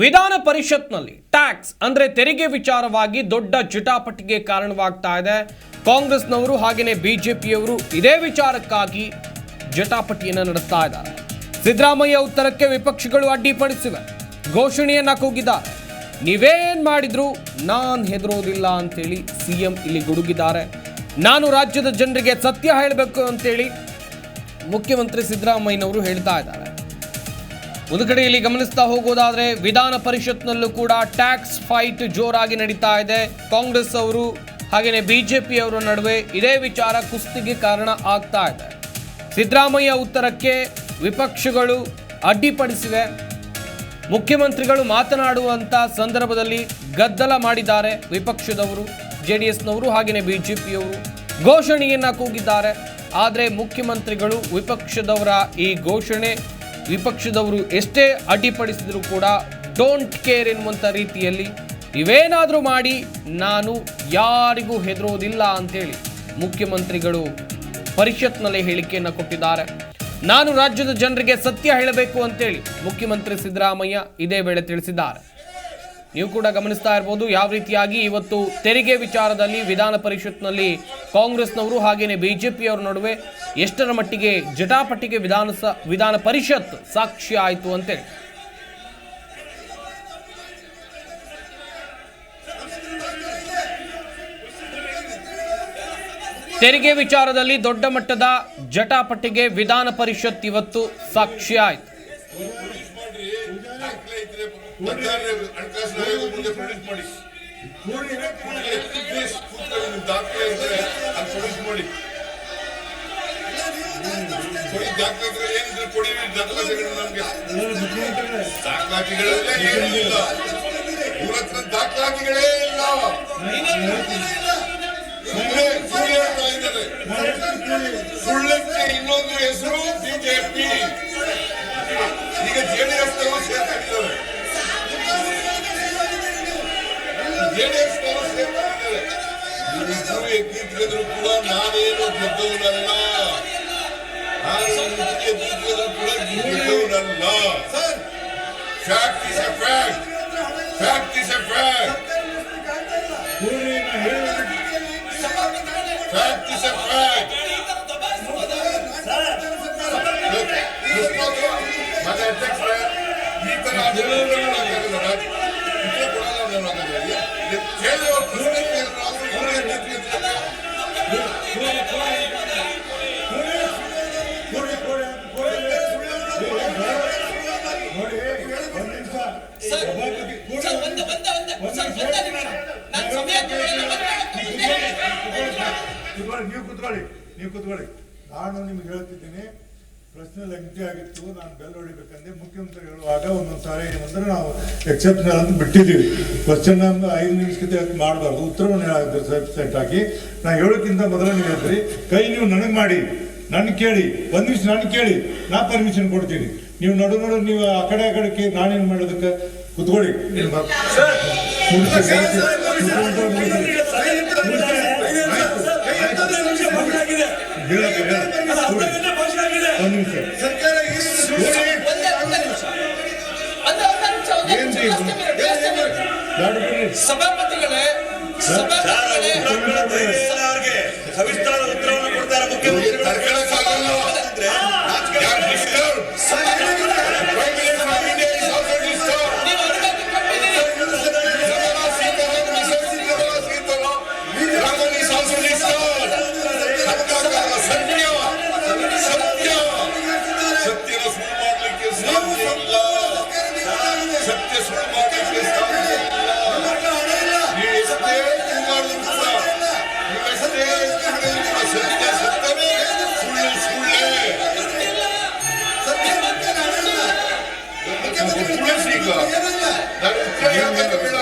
ವಿಧಾನ ಪರಿಷತ್ನಲ್ಲಿ ಟ್ಯಾಕ್ಸ್ ಅಂದ್ರೆ ತೆರಿಗೆ ವಿಚಾರವಾಗಿ ದೊಡ್ಡ ಜಟಾಪಟಿಗೆ ಕಾರಣವಾಗ್ತಾ ಇದೆ. ಕಾಂಗ್ರೆಸ್ನವರು ಹಾಗೆಯೇ ಬಿಜೆಪಿಯವರು ಇದೇ ವಿಚಾರಕ್ಕಾಗಿ ಜಟಾಪಟಿಯನ್ನು ನಡೆಸ್ತಾ ಇದ್ದಾರೆ. ಸಿದ್ದರಾಮಯ್ಯ ಉತ್ತರಕ್ಕೆ ವಿಪಕ್ಷಗಳು ಅಡ್ಡಿಪಡಿಸಿವೆ. ಘೋಷಣೆಯನ್ನ ಕೂಗಿದ್ದಾರೆ. ನೀವೇನ್ ಮಾಡಿದ್ರು ನಾನ್ ಹೆದರೋದಿಲ್ಲ ಅಂತೇಳಿ ಸಿಎಂ ಇಲ್ಲಿ ಗುಡುಗಿದ್ದಾರೆ. ನಾನು ರಾಜ್ಯದ ಜನರಿಗೆ ಸತ್ಯ ಹೇಳಬೇಕು ಅಂತೇಳಿ ಮುಖ್ಯಮಂತ್ರಿ ಸಿದ್ದರಾಮಯ್ಯನವರು ಹೇಳ್ತಾ ಇದ್ದಾರೆ. ಒಂದು ಕಡೆ ಇಲ್ಲಿ ಗಮನಿಸ್ತಾ ಹೋಗೋದಾದ್ರೆ ವಿಧಾನ ಪರಿಷತ್ನಲ್ಲೂ ಕೂಡ ಟ್ಯಾಕ್ಸ್ ಫೈಟ್ ಜೋರಾಗಿ ನಡೀತಾ ಇದೆ. ಕಾಂಗ್ರೆಸ್ ಅವರು ಹಾಗೆಯೇ ಬಿಜೆಪಿ ಅವರ ನಡುವೆ ಇದೇ ವಿಚಾರ ಕುಸ್ತಿಗೆ ಕಾರಣ ಆಗ್ತಾ ಇದೆ. ಸಿದ್ದರಾಮಯ್ಯ ಉತ್ತರಕ್ಕೆ ವಿಪಕ್ಷಗಳು ಅಡ್ಡಿಪಡಿಸಿವೆ. ಮುಖ್ಯಮಂತ್ರಿಗಳು ಮಾತನಾಡುವಂತ ಸಂದರ್ಭದಲ್ಲಿ ಗದ್ದಲ ಮಾಡಿದ್ದಾರೆ ವಿಪಕ್ಷದವರು ಜೆ ಡಿ ಎಸ್ನವರು ಹಾಗೆಯೇ ಬಿಜೆಪಿಯವರು. ಘೋಷಣೆಯನ್ನು ಕೂಗಿದ್ದಾರೆ. ಆದರೆ ಮುಖ್ಯಮಂತ್ರಿಗಳು ವಿಪಕ್ಷದವರ ಈ ಘೋಷಣೆ ವಿಪಕ್ಷದವರು ಎಷ್ಟೇ ಅಡ್ಡಿಪಡಿಸಿದರೂ ಕೂಡ ಡೋಂಟ್ ಕೇರ್ ಎನ್ನುವಂಥ ರೀತಿಯಲ್ಲಿ ನೀವೇನಾದರೂ ಮಾಡಿ ನಾನು ಯಾರಿಗೂ ಹೆದರೋದಿಲ್ಲ ಅಂತೇಳಿ ಮುಖ್ಯಮಂತ್ರಿಗಳು ಪರಿಷತ್ನಲ್ಲಿ ಹೇಳಿಕೆಯನ್ನು ಕೊಟ್ಟಿದ್ದಾರೆ. ನಾನು ರಾಜ್ಯದ ಜನರಿಗೆ ಸತ್ಯ ಹೇಳಬೇಕು ಅಂತೇಳಿ ಮುಖ್ಯಮಂತ್ರಿ ಸಿದ್ದರಾಮಯ್ಯ ಇದೇ ವೇಳೆ ತಿಳಿಸಿದ್ದಾರೆ. ನೀವು ಕೂಡ ಗಮನಿಸ್ತಾ ಇರ್ಬೋದು, ಯಾವ ರೀತಿಯಾಗಿ ಇವತ್ತು ತೆರಿಗೆ ವಿಚಾರದಲ್ಲಿ ವಿಧಾನ ಪರಿಷತ್ನಲ್ಲಿ ಕಾಂಗ್ರೆಸ್ನವರು ಹಾಗೆಯೇ ಪಿಯವರ ನಡುವೆ ಎಷ್ಟರ ಮಟ್ಟಿಗೆ ಜಟಾಪಟಿಗೆ ವಿಧಾನಸ ವಿಧಾನ ಪರಿಷತ್ ಸಾಕ್ಷಿ ಆಯಿತು ಅಂತೇಳಿ. ತೆರಿಗೆ ವಿಚಾರದಲ್ಲಿ ದೊಡ್ಡ ಮಟ್ಟದ ಜಟಾಪಟಿಗೆ ವಿಧಾನ ಪರಿಷತ್ ಇವತ್ತು ಸಾಕ್ಷಿ ಆಯಿತು. ಹಣಕಾಸಿನ ಆಯೋಗ ಮುಂದೆ ಪ್ರೊಡ್ಯೂಸ್ ಮಾಡಿ. ದಾಖಲೆ ಇದ್ರೆ ಅದು ಪ್ರೊಡ್ಯೂಸ್ ಮಾಡಿ. ಕೊಡಿ ಏನಿದ್ರೆ ದಾಖಲಾತಿಗಳು ನಮ್ಗೆ. ದಾಖಲಾತಿಗಳೆಲ್ಲ ಏನಿಲ್ಲ. ಇವ್ರ ಹತ್ರ ದಾಖಲಾತಿಗಳೇ ಇಲ್ಲ. ಸುಮ್ಮನೆ ಸುಳ್ಳು ಹೇಳ್ತಾ ಇದ್ದಾರೆ. ಸುಳ್ಳಕ್ಕೆ ಇನ್ನೊಂದು ಹೆಸರು ಬಿಜೆಪಿ. ಈಗ ಜೆಡಿಎಸ್ ಇವ್ರಿಬ್ರು ಎದ್ದಿದ್ರು ಕೂಡ ನಾನೇನು ಗೆದ್ದವನಲ್ಲ ನಾನು ಎದ್ದಿದ್ರು ಕೂಡ ಗೆದ್ದವನಲ್ಲ fact is a fact fact is fact fact is a fact ಮತ್ತೆ ಅಧ್ಯಕ್ಷರೇ ಈ ತರ ಆಡಳಿತ ಮಾಡೋಕ್ಕಾಗಲ್ಲ. ಇದೇ ಕೊಡಲ್ಲ ನಾನು ಹಾಗಾದ್ರೆ. ಸರ್ ಒಂದೇ ಒಂದೇ ಒಂದೇ ಸರ್ ಒಂದೇ ನಿಮಿಷ. ಸಮಯ ಒಂದೇ ಕುತ್ಕೊಳ್ಳಿ ನೀವು ಕುತ್ಕೊಳ್ಳಿ. ನೀವು ಕುತ್ಕೊಳ್ಳಿ. ನಾನು ನಿಮ್ಗೆ ಹೇಳ್ತಿದ್ದೀನಿ ಪ್ರಶ್ನೆ ಲಂಕೆ ಆಗಿತ್ತು. ನಾನು ಬೆಲ್ ಹೊಡಿಬೇಕಂದ್ರೆ ಮುಖ್ಯಮಂತ್ರಿ ಹೇಳುವಾಗ ಒಂದೊಂದು ಸಾರಿ ಏನಂದ್ರೆ ನಾವು ಎಕ್ಸೆಪ್ಷನಲ್ ಅಂತ ಬಿಟ್ಟಿದ್ದೀವಿ. ಕ್ವಶನ್ ಐದು ನಿಮಿಷಕ್ಕೆ ಮಾಡಬಾರ್ದು. ಉತ್ತರವನ್ನು ಹೇಳಿದ್ರು ಸೆಟ್ ಸೆಟ್ ಹಾಕಿ. ನಾನು ಹೇಳೋಕ್ಕಿಂತ ಮೊದಲು ನೀವು ಹೇಳ್ತೀರಿ ಕೈ ನೀವು ನನಗೆ ಮಾಡಿ. ನನ್ನ ಕೇಳಿ. ಒಂದು ನಿಮಿಷ ನಾನು ಕೇಳಿ. ನಾ ಪರ್ಮಿಷನ್ ಕೊಡ್ತೀನಿ. ನೀವು ನಡು ನಡು ನೀವು ಆ ಕಡೆ ಆ ಕಡೆಗೆ ನಾನೇನು ಮಾಡೋದಕ್ಕೆ? ಕುತ್ಕೊಳ್ಳಿ. ಸಭಾಪತಿಗಳೇ ಸಭಾಪತಿಗಳೇ ಅವ್ರಿಗೆ ಸವಿಸ್ತಾರ ಉತ್ತರವನ್ನು ಕೊಡ್ತಾರೆ ಮುಖ್ಯಮಂತ್ರಿಗಳು ಉಳಿಸಿ ಈಗ ನಾನು ಉತ್ತರ ಹೇಳ್ಬೇಕು ಬೇಡ ಕೂಡಿ.